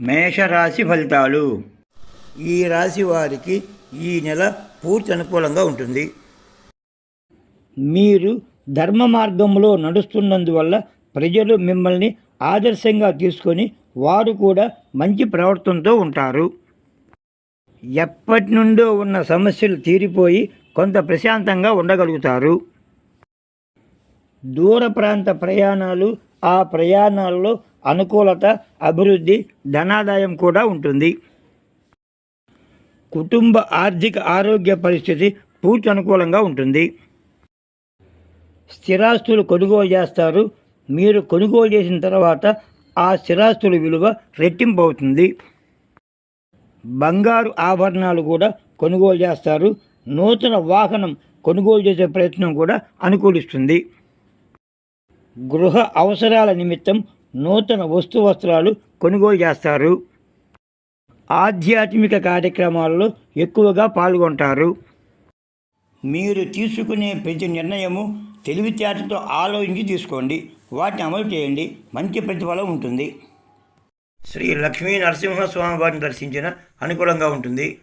మేషరాశి ఫలితాలు. ఈ రాశి వారికి ఈ నెల పూర్తి అనుకూలంగా ఉంటుంది. మీరు ధర్మ మార్గంలో నడుస్తున్నందువల్ల ప్రజలు మిమ్మల్ని ఆదర్శంగా తీసుకొని వారు కూడా మంచి ప్రవర్తనతో ఉంటారు. ఎప్పటి నుండో ఉన్న సమస్యలు తీరిపోయి కొంత ప్రశాంతంగా ఉండగలుగుతారు. దూర ప్రాంత ప్రయాణాలు ఆ ప్రయాణాల్లో అనుకూలత అభివృద్ధి ధనాదాయం కూడా ఉంటుంది. కుటుంబ ఆర్థిక ఆరోగ్య పరిస్థితి పూర్తి అనుకూలంగా ఉంటుంది. స్థిరాస్తులు కొనుగోలు చేస్తారు. మీరు కొనుగోలు చేసిన తర్వాత ఆ స్థిరాస్తుల విలువ రెట్టింపు అవుతుంది. బంగారు ఆభరణాలు కూడా కొనుగోలు చేస్తారు. నూతన వాహనం కొనుగోలు చేసే ప్రయత్నం కూడా అనుకూలిస్తుంది. గృహ అవసరాల నిమిత్తం నూతన వస్తు వస్త్రాలు కొనుగోలు చేస్తారు. ఆధ్యాత్మిక కార్యక్రమాల్లో ఎక్కువగా పాల్గొంటారు. మీరు తీసుకునే ప్రతి నిర్ణయము తెలివితేటతో ఆలోచించి తీసుకోండి. వాటిని అమలు చేయండి. మంచి ప్రతిఫలం ఉంటుంది. శ్రీ లక్ష్మీ నరసింహస్వామి వారిని దర్శించిన అనుకూలంగా ఉంటుంది.